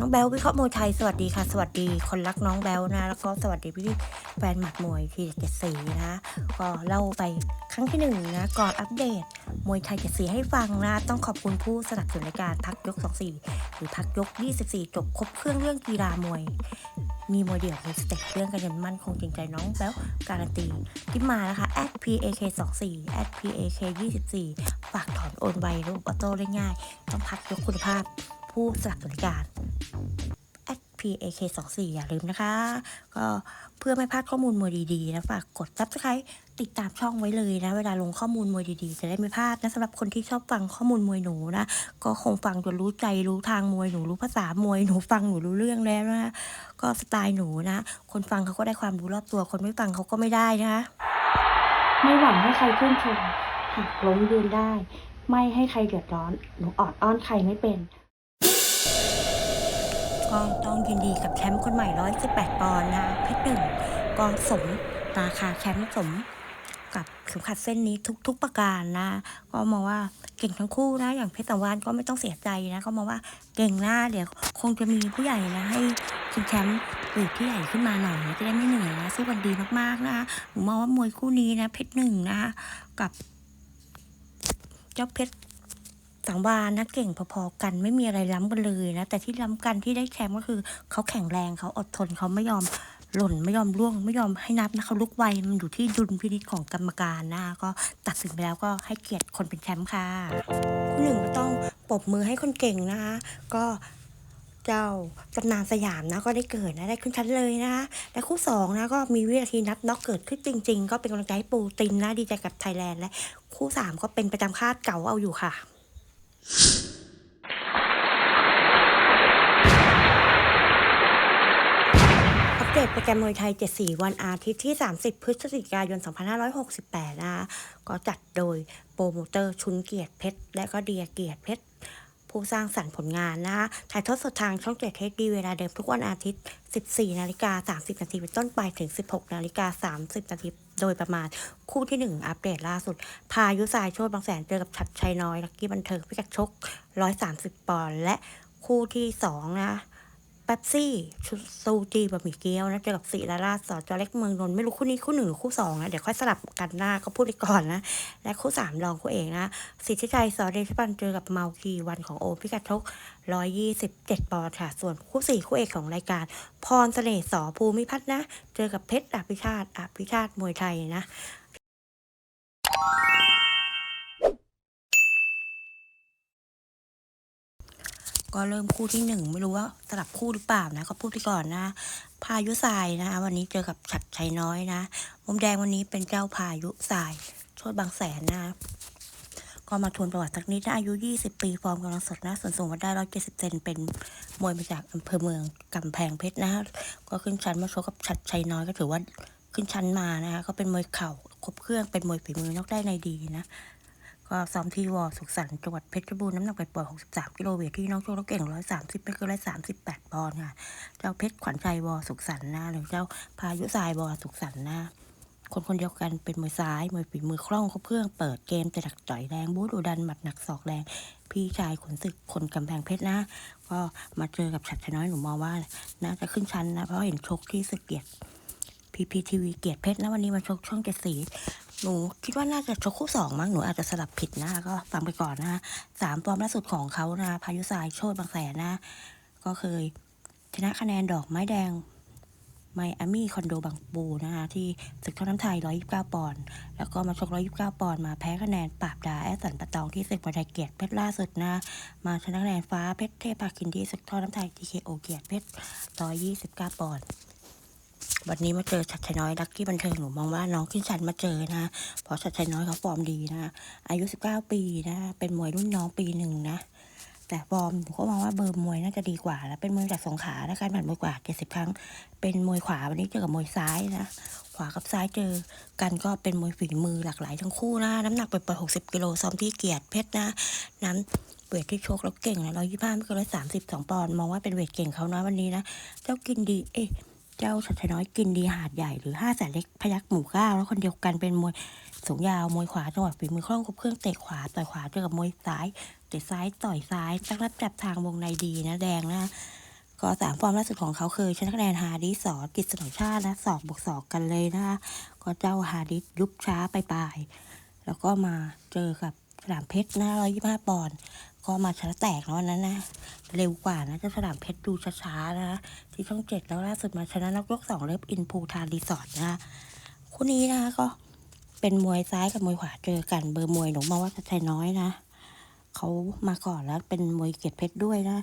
น้องแบลวิเคราะห์มวยไทยสวัสดีค่ะ สวัสดีคนรักน้องแบลนะ แล้วก็สวัสดีพี่แฟนหมัดมวยทีเจ็ดสีนะ ก็เล่าไปครั้งที่หนึ่งนะก่อนอัปเดต มวยไทยเจ็ดสีให้ฟังนะ ต้องขอบคุณผู้สนับสนุนรายการพักยก 24 หรือพักยก 24 จบครบเครื่องเรื่องกีฬามวย มีมวยเดี่ยวมีสเต็ปเรื่องกันยันมั่นคงจริงใจน้องแบลการันตีที่มานะคะ @pak 24 @pak 24ฝากถอนโอนไวรูปออโต้ได้ง่าย ต้องพักยกคุณภาพ ผู้สนับสนุนรายการ @pak 2 4 อย่าลืมนะคะ ก็เพื่อไม่พลาดข้อมูลมวยดีๆนะฝากกด subscribe ติดตามช่องไว้เลยนะ เวลาลงข้อมูลมวยดีๆ จะได้ไม่พลาดนะสำหรับคนที่ชอบฟังข้อมูลมวยหนูนะ ก็คงฟังจนรู้ใจรู้ทางมวยหนูรู้ภาษามวยหนูฟังหนูรู้เรื่องแล้วนะก็สไตล์หนูนะ คนฟังเขาก็ได้ความรู้รอบตัว คนไม่ฟังเขาก็ไม่ได้นะคะไม่หวังให้ใครชื่นชมหากล้มยืนได้ ไม่ให้ใครเดือดร้อนหนูออดอ้อนใครไม่เป็น ก็ต้องยินดีกับแชมป์คนใหม่ 118 ปอนด์นะเพชรหนึ่งก็สมราคาแชมป์สมกับเข็มขัดเส้นนี้ทุก ๆประการนะ ก็มองว่าเก่งทั้งคู่นะ อย่างเพชรสังวานก็ไม่ต้องเสียใจนะ ก็มองว่าเก่งหน้าเดี๋ยวคงจะมีผู้ใหญ่นะให้ชิงแชมป์เวทที่ใหญ่ขึ้นมาหน่อยนะจะได้ไม่เหนื่อยนะสู้กันดีมากๆนะหนูมองว่ามวยคู่นี้นะ เพชรหนึ่งนะกับเจ้าเพชร สังวานนะเก่งพอๆกันไม่มีอะไรล้ำกันเลยนะแต่ที่ล้ำกันที่ได้แชมป์ก็คือเขาแข็งแรงเขาอดทนเขาไม่ยอมหล่นไม่ยอมร่วงไม่ยอมให้นับนะเขาลุกไวมันอยู่ที่ดุลพินิจของกรรมการนะก็ตัดสินไปแล้วก็ให้เกียรติคนเป็นแชมป์ค่ะคู่หนึ่งก็ต้องปรบมือให้คนเก่งนะคะก็เจ้าตำนานสยามนะก็ได้เกิดนะได้ขึ้นชั้นเลยนะและคู่สองนะก็มีวินาทีนับน็อกเกิดขึ้นจริง ๆ ก็เป็นกำลังใจให้ปูตินนะดีใจกับไทยแลนด์และคู่สามก็เป็นไปตามคาดเก่าเอาอยู่ค่ะ อัปเดตโปรแกรมมวยไทย 74 วันอาทิตย์ที่ 30 พฤศจิกายน 2568 นะคะ ก็จัดโดยโปรโมเตอร์ชุนเกียรติเพชร และก็เดียเกียรติเพชร ผู้สร้างสรรค์ผลงานนะคะ ถ่ายทอดสดทางช่องเจ็ดเทคดีเวลาเดิมทุกวันอาทิตย์ 14 นาฬิกา 30 นาทีเป็นต้นไปถึง 16 นาฬิกา 30 นาที โดยประมาณ คู่ที่ 1 อัปเดตล่าสุด พายุสายโชดบางแสนเจอกับชัดชัยน้อยลักกี้บันเทิงพิกัดชก 130 ปอนด์และคู่ที่ 2 นะ ป๊ปซี่ชุดซูจีบะหมี่เกี๊ยวนะเจอกับสีลาราสอจอเล็กเมืองนนท์ไม่รู้คู่นี้คู่หนึ่งหรือคู่สองนะเดี๋ยวค่อยสลับกันหน้าก็พูดไปก่อนนะและคู่สามรองคู่เอกนะสิทธิชัยสอเดชปันเจอกับเมาคีวันของโอมพิกัดชกร้อยยี่สิบเจ็ดปอนด์ค่ะ ส่วนคู่สี่คู่เอกของรายการ พรเสน่ห์สอภูมิพัฒน์นะ เจอกับเพชรอภิชาติอภิชาติมวยไทยนะ ก็เริ่มคู่ที่หนึ่งไม่รู้ว่าสลับคู่หรือเปล่านะก็พูดไปก่อนนะ พายุทรายนะคะวันนี้เจอกับฉัดชัยน้อยนะมุมแดงวันนี้เป็นเจ้าพายุทรายโชดบางแสนนะก็มาทวนประวัติสักนิดนะอายุ 20 ปีฟอร์มกำลังสดนะส่วนสูงวัดได้ 170 เซนเป็นมวยมาจากอำเภอเมืองกำแพงเพชรนะก็ขึ้นชั้นมาชกกับชัดชัยน้อยก็ถือว่าขึ้นชั้นมานะคะก็เป็นมวยเข่าครบเครื่องเป็นมวยฝีมือนอกได้ในดีนะ ก็ซ้อมที่วอสุขสันต์จังหวัดเพชรบูรณ์น้ำหนักไปปล่อย 63 กิโลเวทที่น้องโชคแล้วเก่ง 130ไม่เกิน138ปอนด์ค่ะ เจ้าเพชรขวัญใจวอสุขสันต์นะหรือเจ้าพายุทรายวอสุขสันต์นะคนคนเดียวกันเป็นมวยซ้ายมวยฝีมือคล่องครบเครื่องเปิดเกมแต่ดักต่อยแรงบู๊ดูดันหมัดหนักศอกแรง พี่ชายขนศึกคนกำแพงเพชรนะ ก็มาเจอกับฉัดชน้อยหนูมองว่าน่าจะขึ้นชั้นนะ เพราะเห็นชกที่สึกเกียรติพีพีทีวีเกียรติเพชรนะวันนี้มาชกช่องเจ็ดสี หนูคิดว่าน่าจะชกคู่สองมั้งหนูอาจจะสลับผิดนะก็ฟังไปก่อนนะสามฟอร์มล่าสุดของเขานะพายุทรายโชดบางแสนนะ ก็เคยชนะคะแนนดอกไม้แดงไมอามี่คอนโดบางปูนะคะที่ศึกท่อน้ำไทย 129 ปอนด์แล้วก็มาชก 129 ปอนด์มาแพ้คะแนนปราบดาแอสสันปะตองที่ศึกมวยไทยเกียรติเพชรล่าสุดนะมาชนะคะแนนฟ้าเพชรเทพาคินที่ศึกท่อน้ำไทย TKO เกียรติเพชร129 ปอนด์ วันนี้มาเจอชัดชัยน้อยลักกี้บันเทิงหนูมองว่าน้องขึ้นชันมาเจอนะเพราะชัดชัยน้อยเขาฟอร์มดีนะอายุ 19 ปีนะ เป็นมวยรุ่นน้องปีหนึ่งนะ แต่ฟอร์มหนูก็มองว่าเบอร์มวยน่าจะดีกว่าแล้วเป็นมวยจากสงขลาและการผ่านมวยกว่า 70 ครั้ง เป็นมวยขวาวันนี้เจอกับมวยซ้ายนะขวากับซ้ายเจอกันก็เป็นมวยฝีมือหลากหลายทั้งคู่นะ น้ำหนักไปปล่อย60กิโลซ้อมที่เกียรติเพชรนะ น้ำเวทที่โชกแล้วเก่งนะร้อยยี่สิบห้าไม่เกินร้อยสามสิบสองปอนด์มองว่าเป็นเวทเก่งเขานะวันนี้นะ เจ้ากินดีเอ๊ะ เจ้าชัดชัยน้อยกินดีหาดใหญ่หรือห้าแสนเล็กพยักหมู่ก้าวแล้วคนเดียวกันเป็นมวยสูงยาวมวยขวาจังหวะฝีมือคล่องครบเครื่องเตะขวาต่อยขวาเจอกับมวยซ้ายเตะซ้ายต่อยซ้ายตั้งรับจับทางวงในดีนะแดงนะก็สามฟอร์มล่าสุดของเขาคือชนะคะแนนฮาดิสสอจิตสนชาตินะสองบวกสองกันเลยนะคะก็เจ้าฮาดิสยุบช้าไปปลายแล้วก็มาเจอกับ สนามเพชรนะร้อยยี่ห้าปอนด์ก็มาชนะแตกแล้วนั้นนะ เร็วกว่านะจ้าสนามเพชรดูช้าๆนะที่ช่องเจ็ดแล้วล่าสุดมาชนะนักยกสองเล็บอินพูทานรีสอร์ทนะคู่นี้นะก็เป็นมวยซ้ายกับมวยขวาเจอกันเบอร์มวยหนูมาว่าจชัยน้อยนะเขามาก่อนแล้วเป็นมวยเกียรติเพชรด้วยนะ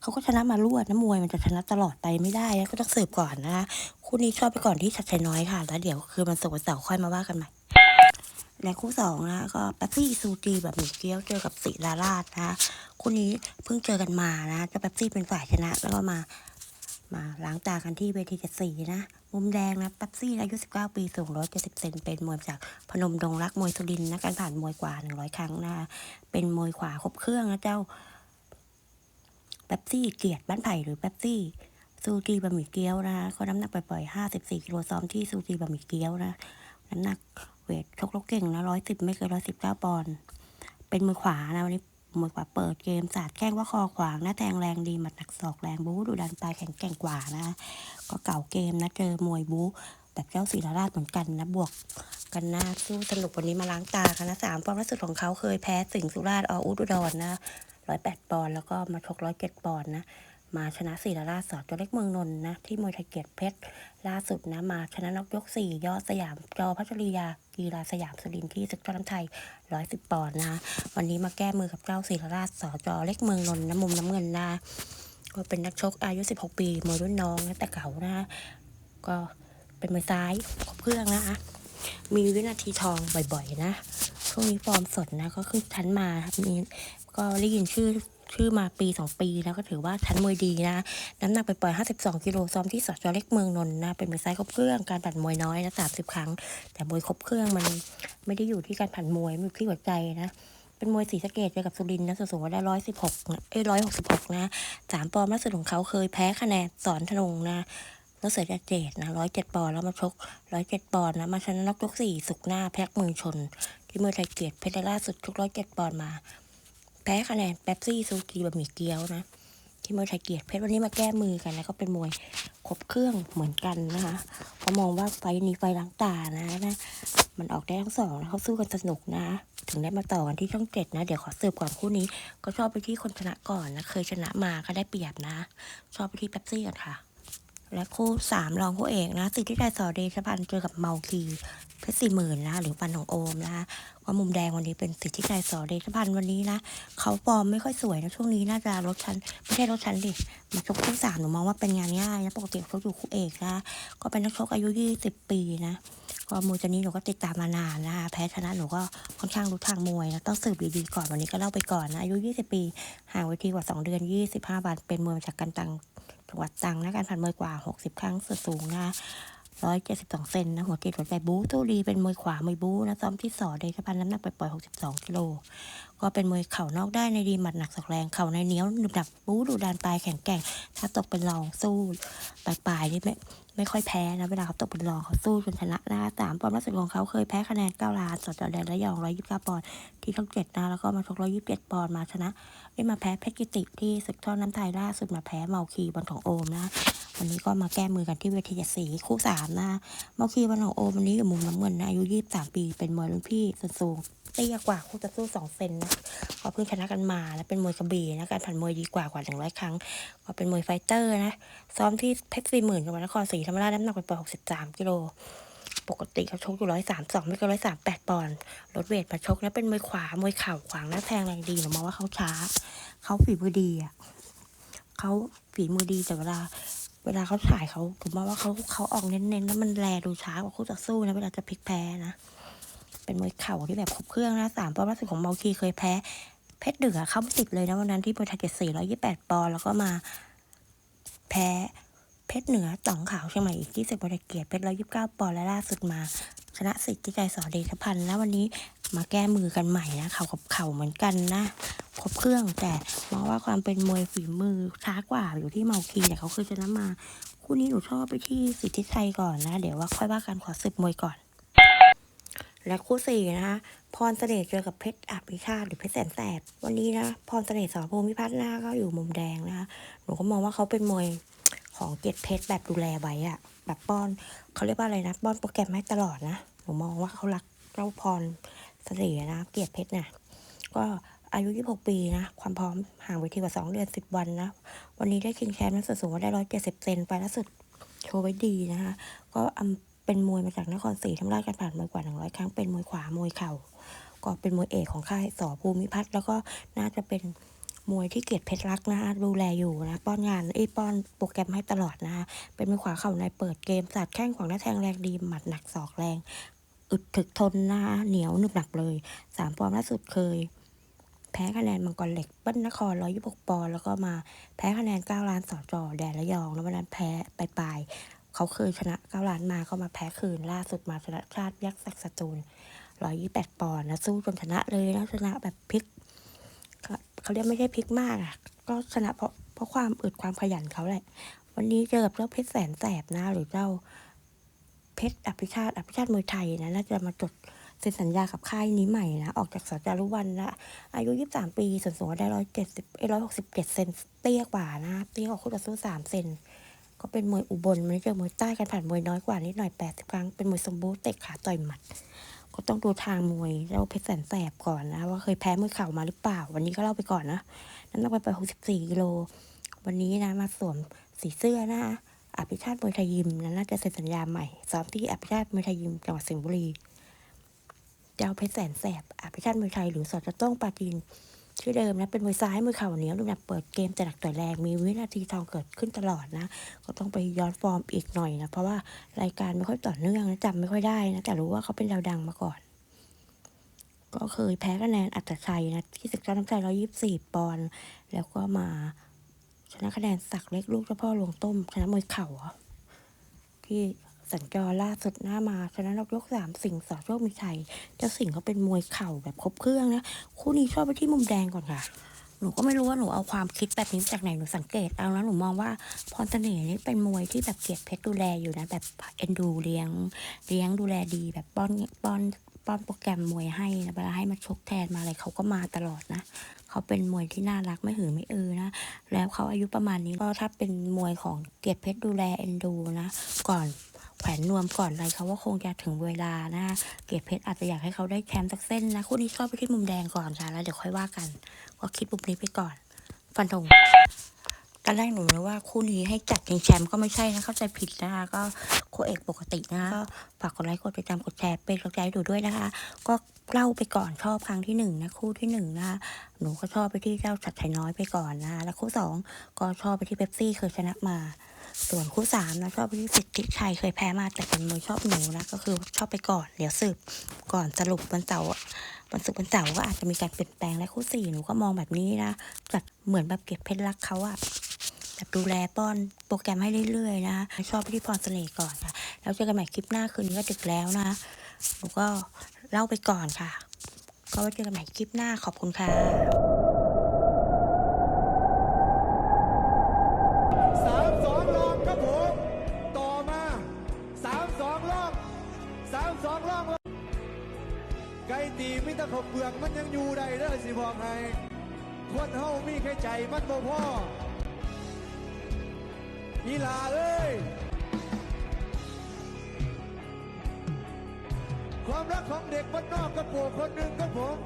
เขาก็ชนะมารวดนะมวยมันจะชนะตลอดไปไม่ได้นะก็ต้องสืบก่อนนะคู่นี้ชอบไปก่อนที่ชัดชัยน้อยค่ะ แล้วเดี๋ยวคือมันสุกเสาร์ค่อยมาว่ากันใหม่ และคู่สองนะก็แป๊บซี่ซูจีแบบหมี่เกี๊ยวเจอกับศิลาราชนะคู่นี้เพิ่งเจอกันมานะเจะแป๊บซี่เป็นฝ่ายชนะ แล้วก็มามาล้างตากันที่เวทีเจ็ดสีนะ มุมแดงนะแป๊บซี่อายุ 19 ปีสูง 170 เซนเป็นมวยจากพนมดงรักมวยสุรินทร์นะการผ่านมวยกว่า 100 ครั้งนะ เป็นมวยขวาครบเครื่องนะเจ้าแป๊บซี่เกียรติบ้านไผ่หรือแป๊บซี่ซูจีบะหมี่เกี๊ยวนะก็น้ำหนักปล่อยๆ54กิโลซ้อมที่ซูจีบะหมี่เกี๊ยวนะน้ำหนัก เวทชกลกเก่งนะร้อยสิบไม่เกินร้อยสิบเก้าปอนด์เป็นมือขวานะวันนี้มือขวาเปิดเกมสาดแข้งว่าคอขวางหน้าแทงแรงดีหมัดหนักศอกแรงบู๊ดูดันปลายแข็งแกร่งกว่านะ ก็เก่าเกมนะเจอมวยบู๊แบบเจ้าศิลาราชเหมือนกันนะบวกกันนะสู้สนุกวันนี้มาล้างตากันนะสามฟอร์มล่าสุดของเขาเคยแพ้สิงห์สุราษฎร์ออุดรดรนะร้อยแปดปอนด์แล้วก็มาชกร้อยเจ็ดปอนด์นะมาชนะศิลาราชสอจเล็กเมืองนนท์นะที่มวยไทยเกียรติเพชร ล่าสุดนะมาชนะนกยกสี่ยอดสยามจอพัชริยากีฬาสยามสุรินที่ศึกจ้าน้ำไทยร้อยสิบปอนด์นะ วันนี้มาแก้มือกับเจ้าศิลาราชสอจอเล็กเมืองนนท์นะมุมน้ำเงินนะก็เป็นนักชกอายุ 16 ปีมวยรุ่นน้องนะแต่เก่านะก็เป็นมือซ้ายครบเครื่องนะคะ มีวินาทีทองบ่อยๆนะช่วงนี้ฟอร์มสดนะ ก็ขึ้นชั้นมาครับมีก็ได้ยินชื่อ ชื่อมาปีสองปีแล้วก็ถือว่าชั้นมวยดีนะ น้ำหนักไปปล่อย 52 กิโลซ้อมที่สจเล็กเมืองนนท์นะ เป็นมวยซ้ายครบเครื่องการปั่นมวยน้อยนะ30 ครั้ง แต่มวยครบเครื่องมันไม่ได้อยู่ที่การปั่นมวยมันอยู่ที่หัวใจนะเป็นมวยสีสะเกตเจอกับสุรินทร์นะส่วนสูงได้ร้อยสิบหกเอ้ยร้อยหกสิบหกนะสามปอนด์ล่าสุดของเขาเคยแพ้คะแนนสอนธนงนะแล้วเสือจะเจดนะร้อยเจ็ดปอนด์แล้วมาชกร้อยเจ็ดปอนด์นะมาชนะนักยกสี่สุกหน้าแพ็กมือชน ที่มวยไทยเกียรติเพชรล่าสุดชกร้อยเจ็ดปอนด์มา แพ้คะแนนแป๊บซี่ซูกีบะหมี่เกี๊ยวนะ ที่มวยไทยเกียรติเพชรวันนี้มาแก้มือกันนะก็เป็นมวยครบเครื่องเหมือนกันนะคะเพราะมองว่าไฟนี้ไฟล้างตานะนะ มันออกได้ทั้งสองนะเขาสู้กันสนุกนะ ถึงได้มาต่อกันที่ช่องเจ็ดนะ เดี๋ยวขอสืบก่อนคู่นี้ ก็ชอบไปที่คนชนะก่อนนะ เคยชนะมาก็ได้เปรียบนะ ชอบไปที่แป๊บซี่ก่อนค่ะ และคู่สามรองคู่เอกนะสิทธิชัยสอเดชพันธ์เจอกับเมาคีเพชรสี่หมื่นนะหรือปันของโอมนะว่ามุมแดงวันนี้เป็นสิทธิชัยสอเดชพันธ์วันนี้นะเขาฟอร์มไม่ค่อยสวยนะช่วงนี้น่าจะลดชั้นไม่ใช่ลดชั้นดิมาชกคู่สามหนูมองว่าเป็นงานง่ายนะปกติเขาอยู่คู่เอกนะก็เป็นนักชกอายุยี่สิบปีนะก็มวยตัวนี้หนูก็ติดตามมานานนะแพ้ชนะหนูก็ค่อนข้างรู้ทางมวยนะต้องสืบดีๆก่อนวันนี้ก็เล่าไปก่อนนะอายุ 20 ปีห่างเวทีกว่า 2 เดือน 25วันเป็นมวยมาจากกันตัง จังหวัดตังนะการผ่านมวยกว่า 60 ครั้งส่วนสูงนะ172เซนนะหัวเกตหัวใจบู๊ตู้ดีเป็นมวยขวามวยบู๊นะซ้อมที่สอเดชพันธ์น้ำหนักไปปล่อย62กิโลก็เป็นมวยเข่านอกได้ในดีหมัดหนักสักแรงเข่าในเหนียวหนึบหนักบู๊ดูดานปลายแข็งแกร่ง ถ้าตกเป็นรองสู้ปลายๆนี่ไม่ ไม่ค่อยแพ้นะเวลาเขาตกเป็นรองเขาสู้จนชนะนะสามปอนด์ล่าสุดของเขาเคยแพ้คะแนนเก้าล้านสดจอแดนและยองร้อยยี่สิบเก้าปอนด์ที่ช่องเจ็ดนะแล้วก็มาชกร้อยยี่สิบเจ็ดปอนด์มาชนะได้มาแพ้เพชรกิติที่ศึกท่อน้ำไทยล่าสุดมาแพ้เมาคีบอลของโอมนะวันนี้ก็มาแก้มือกันที่เวทีเจ็ดสีคู่สามนะเมาคีบอลของโอมวันนี้อยู่มุมน้ำเงินนะอายุยี่สิบสามปีเป็นมวยรุ่นพี่ส่วนสูง เตี้ยกว่าคู่ต่อสู้สองเซนนะเขาเพิ่งชนะกันมาและเป็นมวยกระบี่นะการผ่านมวยดีกว่ากว่าหนึ่งร้อยครั้งก็เป็นมวยไฟเตอร์นะ ซ้อมที่เพชรสี่หมื่นจังหวัดนครศรีธรรมราชน้ำหนักไปปล่อยหกสิบสามกิโลปกติเขาชกอยู่ร้อยสามสองไม่กินร้อยสามแปดปอนด์ลดเวทมาชกนะเป็นมวยขวามวยเข่าขวางหน้าแทงแรงดีหนูมองว่าเขาช้า เขาฝีมือดีอะเขาฝีมือดีแต่เวลา เวลาเขาถ่ายเขาผมมองว่าเขาเขาออกเน้นๆแล้วมันแลดูช้ากว่าคู่ต่อสู้นะเวลาจะพลิกแพ้นะ เป็นมวยเข่าที่แบบครบเครื่องนะสามปอนด์ล่าสุดของเมาคีเคยแพ้เพชรเหนือเข้าไม่ติดเลยนะวันนั้นที่มวยไทยเจ็ดสี่ร้อยยี่แปดปอนด์แล้วก็มาแพ้เพชรเหนือต่องขาวเชียงใหม่อีกที่สิบวันเกียรติเพชรร้อยยี่สิบเก้าปอนด์และล่าสุดมาชนะสิทธิใจสอเดชพันธ์แล้ววันนี้มาแก้มือกันใหม่นะเข่ากับเข่าเหมือนกันนะครบเครื่องแต่มองว่าความเป็นมวยฝีมือช้ากว่าอยู่ที่เมาคีแต่เขาคือชนะมา คู่นี้หนูชอบไปที่สิทธิชัยก่อนนะ เดี๋ยวว่าค่อยว่ากันขอสืบมวยก่อน และคู่สี่นะคะพรเสน่ห์เจอกับเพชรอภิชาติหรือเพชรแสนแสบวันนี้นะพรเสน่ห์สอภูมิพัฒน์หน้าก็อยู่มุมแดงนะคะหนูก็มองว่าเขาเป็นมวยของเกียรติเพชรแบบดูแลไว้อะแบบป้อนเขาเรียกว่าอะไรนะป้อนโปรแกรมให้ตลอดนะหนูมองว่าเขารักเจ้าพรเสน่ห์นะเกียรติเพชรเนี่ยก็อายุ 26 ปีนะ ความพร้อมห่างไปทีกว่า 2 เดือน 10 วันนะ วันนี้ได้ชิงแชมป์นักสูงว่าได้ 170 เซนไปล่าสุดโชว์ไว้ดีนะคะ ก็อำ เป็นมวยมาจากนครศรีธรรมราชกันผ่านมวยกว่า 100 ครั้ง เป็นมวยขวามวยเข่า ก็เป็นมวยเอกของค่ายสอภูมิพัฒน์แล้วก็น่าจะเป็นมวยที่เกียรติเพชรรักนะดูแลอยู่นะป้อนงานไอ้ป้อนโปรแกรมให้ตลอดนะคะเป็นมวยขวาเข่าในเปิดเกมสัดแข้งขวางหน้าแทงแรงดีหมัดหนักศอกแรง อึดถึกทนนะเหนียวหนึบหนักเลยสามปอนด์ล่าสุดเคย แพ้คะแนนมังกรเหล็กเปิ้ลนครร้อยยี่สิบหกปอนแล้วก็มาแพ้คะแนนเก้าล้านสอจอแดนระยองแล้ววันนั้นแพ้ไปปลาย เขาเคยชนะเก้าล้านมาก็มาแพ้คืนล่าสุดมาชนะชาติยักษ์ศักสตูลร้อยยี่แปดปอนด์นะสู้จนชนะเลยนะชนะแบบพลิกเขาเรียกไม่ใช่พลิกมากอะ ก็ชนะเพราะเพราะความอึดความขยันเขาแหละ วันนี้เจอกับเจ้าเพชรแสนแสบนะหรือเจ้าเพชรอภิชาติอภิชาติมวยไทยนะน่าจะมาจดเซ็นสัญญากับค่ายนี้ใหม่นะ ออกจากสจารุวันละอายุ 23 ปีส่วนสูงได้ร้อยเจ็ดสิบเอ้ร้อยหกสิบเจ็ดเซนเตี้ยกว่านะ เตี้ยกว่าคู่ต่อสู้สามเซน ก็เป็นมวยอุบลไม่ได้เจอมวยใต้กันผ่านมวยน้อยกว่านิดหน่อยแปดสิบครั้งเป็นมวยสมบูรณ์เตะขาต่อยหมัด ก็ต้องดูทางมวยแล้วเพชรแสนแสบก่อนนะว่าเคยแพ้มวยเข่ามาหรือเปล่า วันนี้ก็เล่าไปก่อนนะน้ำหนักไปไปหกสิบสี่กิโลวันนี้นะมาสวมสีเสื้อนะอภิชาติมวยไทยยิมนะน่าจะเซ็นสัญญาใหม่ซ้อมที่อภิชาติมวยไทยยิมจังหวัดสิงห์บุรีเจ้าเพชรแสนแสบอภิชาติมวยไทยหรือสอจะต้องปราจีน ชื่อเดิมนะเป็นมวยซ้ายมวยเข่าเหนียวดูนักเปิดเกมแต่หนักต่อยแรงมีวินาทีทองเกิดขึ้นตลอดนะ ก็ต้องไปย้อนฟอร์มอีกหน่อยนะ เพราะว่ารายการไม่ค่อยต่อเนื่องนะจำไม่ค่อยได้นะ แต่รู้ว่าเขาเป็นดาวดังมาก่อน ก็เคยแพ้คะแนนอัตชัยนะที่ศึกเจ้าน้ำใจร้อยี่สี่ปอนด์แล้วก็มาชนะคะแนนสักเล็กลูกเจ้าพ่อหลวงต้มชนะมวยเข่าที่ สัญจรล่าสุดหน้ามาชนะนกยกสามสิงห์สอโชคมีชัยเจ้าสิงห์เขาเป็นมวยเข่าแบบครบเครื่องนะคู่นี้ชอบไปที่มุมแดงก่อนค่ะ หนูก็ไม่รู้ว่าหนูเอาความคิดแบบนี้มาจากไหนหนูสังเกตเอาแล้วหนูมองว่าพรเสน่ห์นี่เป็นมวยที่แบบเกียรติเพชรดูแลอยู่นะแบบเอ็นดูเลี้ยงเลี้ยงดูแลดีแบบป้อนป้อนป้อนโปรแกรมมวยให้นะเวลาให้มาชกแทนมาอะไรเขาก็มาตลอดนะ เขาเป็นมวยที่น่ารักไม่หือไม่อือนะ แล้วเขาอายุประมาณนี้ก็ถ้าเป็นมวยของเกียรติเพชรดูแลเอ็นดูนะ ก่อน แขวนนวมก่อนอะไรเขาว่าคงจะถึงเวลานะเกียรติเพชรอาจจะอยากให้เขาได้แชมป์สักเส้นนะคู่นี้ชอบไปที่มุมแดงก่อนค่ะแล้วเดี๋ยวค่อยว่ากัน ก็คิดมุมนี้ไปก่อน ฟันธงตอนแรกหนูนึกว่าคู่นี้ให้จัดชิงแชมป์ก็ไม่ใช่นะเข้าใจผิดนะคะ ก็คู่เอกปกตินะคะก็ฝากกดไลค์กดติดตามกดแชร์เป็นกำลังใจห้ดูด้วยนะคะ ก็เล่าไปก่อนชอบครั้งที่หนึ่งนะคู่ที่หนึ่งนะคะหนูก็ชอบไปที่เจ้าชัดไทยน้อยไปก่อนนะคะแล้วคู่สองก็ชอบไปที่เป๊ปซี่เคยชนะมา ส่วนคู่สามนะชอบไปที่สิทธิชัยเคยแพ้มาแต่เป็นมวยชอบหนูนะก็คือชอบไปก่อนเดี๋ยวสืบก่อนสรุปวันเสาร์อะวันศุกร์วันเสาร์ก็อาจจะมีการเปลี่ยนแปลงและคู่สี่หนูก็มองแบบนี้นะจัดเหมือนแบบเก็บเพชรรักเขาอะแบบดูแลป้อนโปรแกรมให้เรื่อยๆนะชอบไปที่พรเสน่ห์ก่อนค่ะแล้วเจอกันใหม่คลิปหน้าคืนนี้ก็ดึกแล้วนะหนูก็เล่าไปก่อนค่ะ ก็ไว้เจอกันใหม่คลิปหน้าขอบคุณค่ะ บเบืองมันยังอยู่ได้เด้อสิบอกให้คนเฮามีแค่ใจมันบ่พออีลาเอ้ยความรักของเด็กบ้านนอกกระโปรงคนหนึ่งครับผม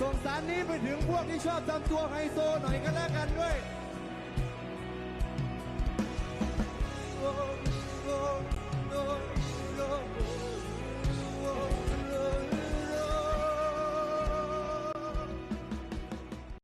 ส่งสารนี้ไปถึงพวกที่ชอบทำตัวไฮโซหน่อยกันแล้วกันด้วย